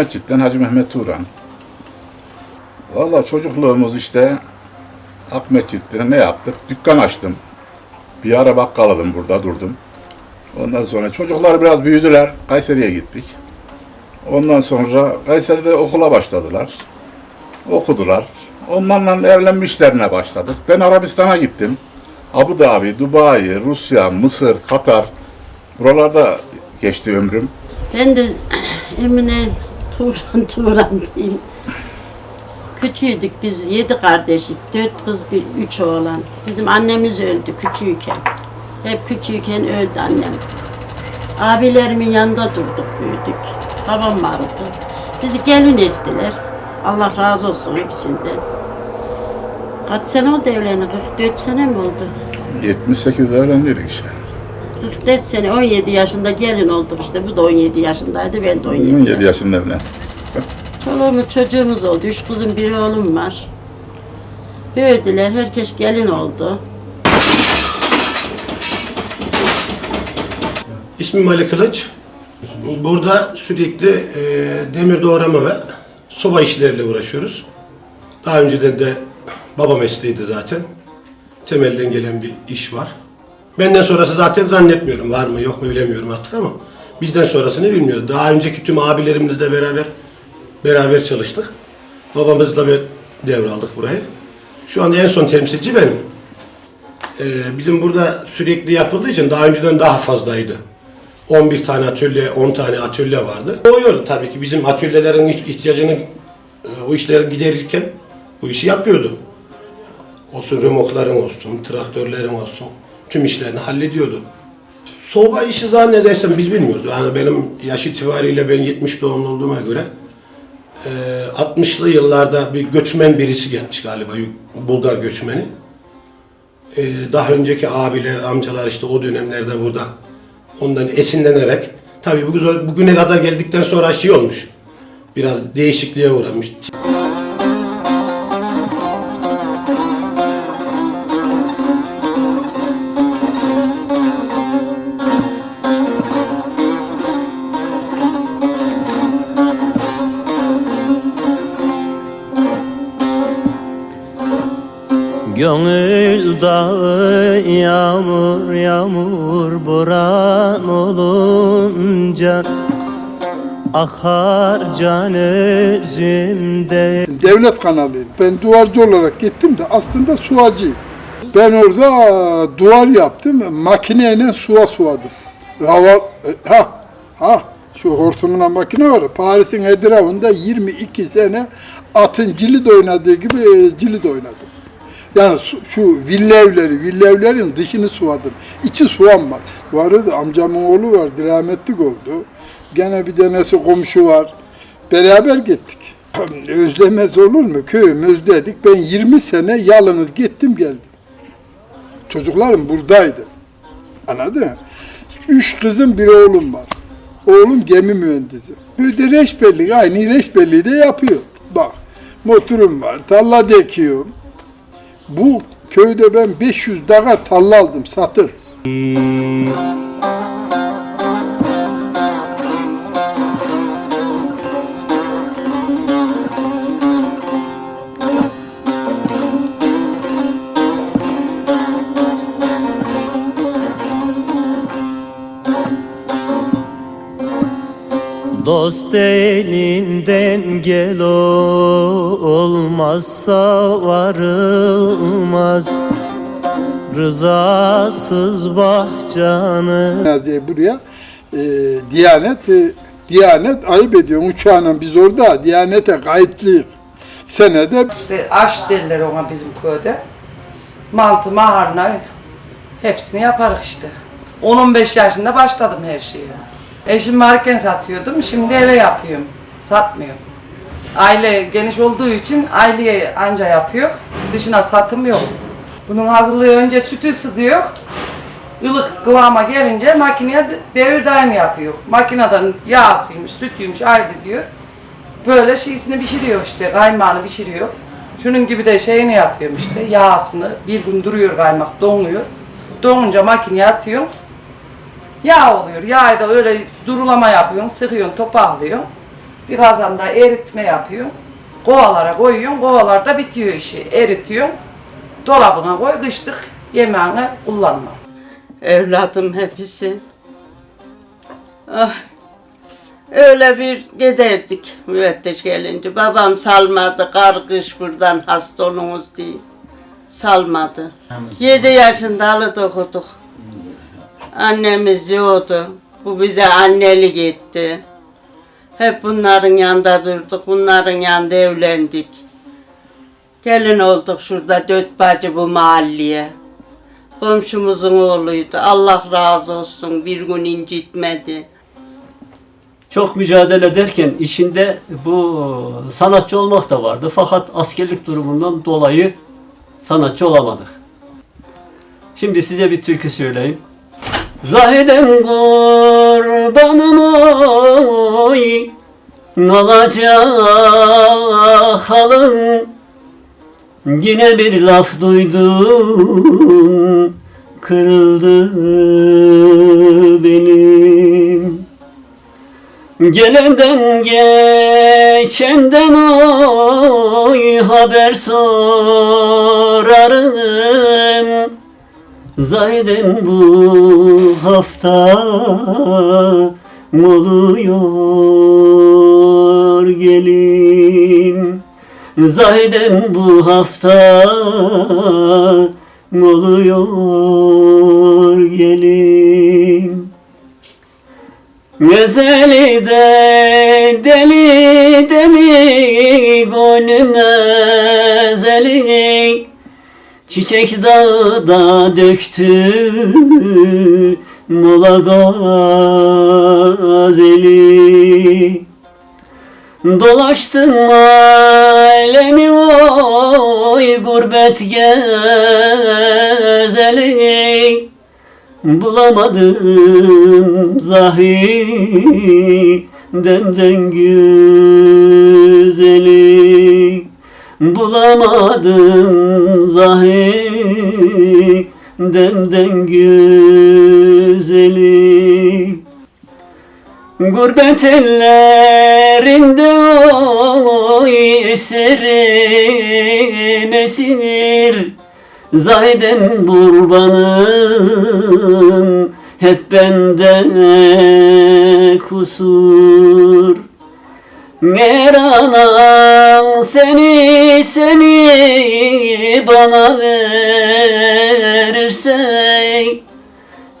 Akmetçit'ten Hacı Mehmet Turan. Valla çocukluğumuz işte Akmetçit'te ne yaptık? Dükkan açtım. Bir ara bakkaladım burada durdum. Ondan sonra çocuklar biraz büyüdüler. Kayseri'ye gittik. Ondan sonra Kayseri'de okula başladılar. Okudular. Onlarla evlenmişlerine başladık. Ben Arabistan'a gittim. Abu Dhabi, Dubai, Rusya, Mısır, Katar. Buralarda geçti ömrüm. Ben de Emine Turan Turan diyeyim. Küçüğüydük biz, yedi kardeşik, dört kız, bir, üç oğlan. Bizim annemiz öldü küçüğüken. Hep küçüğüken öldü annem. Abilerimin yanında durduk, büyüdük. Babam vardı. Bizi gelin ettiler. Allah razı olsun hepsinden. Kaç sene oldu evlendi? 44 sene mi oldu? 78'de evlendik işte. 44 sene, 17 yaşında gelin olduk işte. Bu da 17 yaşındaydı, ben de 17 17 yaşında evlendim. Çoluğumuz çocuğumuz oldu. Üç kızım bir oğlum var. Büyüdüler. Herkes gelin oldu. İsmim Ali Kılıç. Burada sürekli e, demir doğrama ve soba işleriyle uğraşıyoruz. Daha önceden de baba mesleğiydi zaten. Temelden gelen bir iş var. Benden sonrası zaten zannetmiyorum. Var mı yok mu bilemiyorum artık ama bizden sonrasını bilmiyoruz. Daha önceki tüm abilerimizle beraber beraber çalıştık. Babamızla bir devraldık burayı. Şu anda en son temsilci benim. Ee, bizim burada sürekli yapıldığı için daha önceden daha fazlaydı. 11 tane atölye, 10 tane atölye vardı. Doğuyordu tabii ki bizim atölyelerin iht- ihtiyacını, e, o işleri giderirken bu işi yapıyordu. Olsun römokların olsun, traktörlerin olsun, tüm işlerini hallediyordu. Soba işi zannedersem biz bilmiyoruz. Yani benim yaş itibariyle ben 70 doğumlu olduğuma göre e, 60'lı yıllarda bir göçmen birisi gelmiş galiba, Bulgar göçmeni. E, daha önceki abiler, amcalar işte o dönemlerde burada ondan esinlenerek tabii bugün, bugüne kadar geldikten sonra şey olmuş. Biraz değişikliğe uğramış. Gönül dağı yağmur yağmur boran olunca Akar can özümde devlet kanalıyım. Ben duvarcı olarak gittim de aslında suacıyım. Ben orada duvar yaptım, makineyle suya suvadım. Rava, ha, ha, şu hortumuna makine var Paris'in etrafında 22 sene atın cilit oynadığı gibi e, cilit oynadım. Yani su- şu villevleri, villevlerin dışını suvadım. İçi suvanmaz. Vardı amcamın oğlu var, rahmetlik oldu. Gene bir tanesi komşu var. Beraber gittik. Özlemez olur mu? Köyüm özledik. Ben 20 sene yalnız gittim geldim. Çocuklarım buradaydı. Anladın mı? Üç kızım bir oğlum var. Oğlum gemi mühendisi. Köyde reçberlik, aynı reçberliği de yapıyor. Bak, motorum var, tarla dekiyorum. Bu köyde ben 500 dakar tarla aldım, satır. Dost elinden gel olmazsa varılmaz Rızasız bahçanı Naziye buraya e, Diyanet e, Diyanet ayıp ediyor uçağına biz orada Diyanete kayıtlıyız. Senede İşte aş derler ona bizim köyde. Mantı, maharna hepsini yaparız işte. 10-15 yaşında başladım her şeye. Eşim varken satıyordum, şimdi eve yapıyorum. Satmıyorum. Aile geniş olduğu için aileye anca yapıyor. Dışına satım yok. Bunun hazırlığı önce sütü ısıtıyor. ılık kıvama gelince makineye de- devir daim yapıyor. Makineden yağsıymış, sütüymüş ayrı diyor. Böyle şeysini pişiriyor işte, kaymağını pişiriyor. Şunun gibi de şeyini yapıyorum işte, yağsını. Bir gün duruyor kaymak, donuyor. Donunca makineye atıyorum. Yağ oluyor. Yağı da öyle durulama yapıyorsun, sıkıyorsun, toparlıyorsun. Bir kazanda eritme yapıyorsun. Kovalara koyuyorsun. Kovalarda bitiyor işi. Eritiyorsun. Dolabına koy. Kışlık yemeğini kullanma. Evladım hepsi. Ah. Öyle bir giderdik müfettiş gelince. Babam salmadı, kar kış buradan hasta olunuz diye. Salmadı. Yedi yaşında alıp okuduk. Annemiz yoktu. Bu bize annelik etti. Hep bunların yanında durduk, bunların yanında evlendik. Gelin olduk şurada dört bacı bu mahalleye. Komşumuzun oğluydu. Allah razı olsun. Bir gün incitmedi. Çok mücadele ederken içinde bu sanatçı olmak da vardı. Fakat askerlik durumundan dolayı sanatçı olamadık. Şimdi size bir türkü söyleyeyim. Zahiden kurbanım oy Olacak halın. Yine bir laf duydum Kırıldı benim. Gelenden geçenden oy haber sorarım Zayden bu hafta oluyor gelin? Zahiden bu hafta oluyor gelin? Ezeli de deli deli gönlüm ezeli Çiçek dağda döktü mola gazeli. Dolaştım alemi oy gurbet gezeli. Bulamadım zahidenden güzeli Bulamadım zahidenden güzeli. Gurbet ellerinde oy eserim esir Zahiden kurbanım hep bende kusur. Eğer anan seni seni bana verirse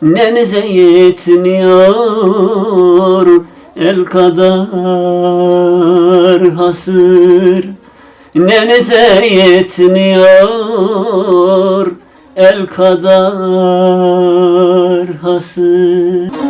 Nemize yetmiyor el kadar hasır. Nemize yetmiyor el kadar hasır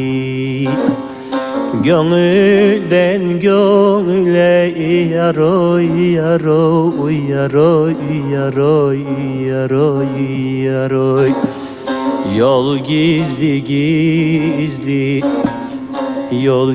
Gönülden gönüle yaro yaro yaro yaro yaro yaro Yol gizli gizli Yol